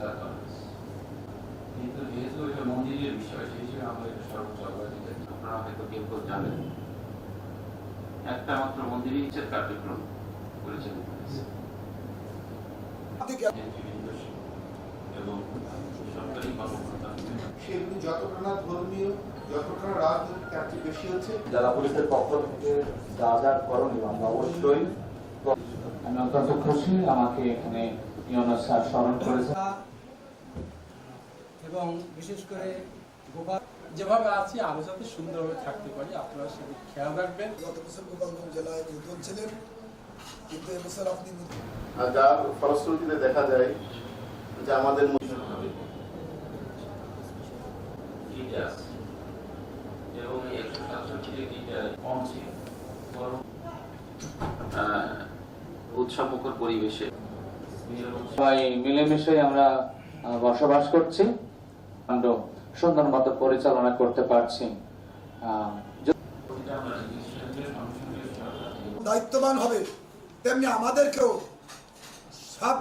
তা কিন্তু যেহেতু এটা মন্দিরের বিষয় সেই হিসেবে আমরা এটা সর্বোচ্চ অগ্রাধিকার আপনারা হয়তো কেউ কেউ জানেন একটা মাত্র মন্দিরই ইচ্ছের কার্যক্রম করেছেন এবং সরকারি কর্মকর্তা সেগুলি যতটা ধর্মীয় যতটা রাজনৈতিক তার বেশি হচ্ছে যারা পুলিশের পক্ষ থেকে যা যা করণীয় আমরা অবশ্যই আমি অত্যন্ত খুশি আমাকে এখানে ইউনুস স্যার স্মরণ করেছে এবং বিশেষ করে গোপাল যেভাবে আছি আরও যাতে সুন্দরভাবে থাকতে পারি আপনারা সেদিকে খেয়াল রাখবেন। গত বছর গোপালগঞ্জ জেলায় নতুন ছিলেন কিন্তু এবছর আপনি যার ফলশ্রুতিতে দেখা যায় যে আমাদের এবং এই একশো সাতষট্টি ডিগ্রিটা কম ছিল। বরং আহ, উৎসবমুখর পরিবেশে। সবাই মিলেমিশে আমরা বসবাস করছি। আমরা সুন্দর মতো পরিচালনা করতে পারছি। দায়িত্ববান হবে তেমনি আমাদেরকেও। সব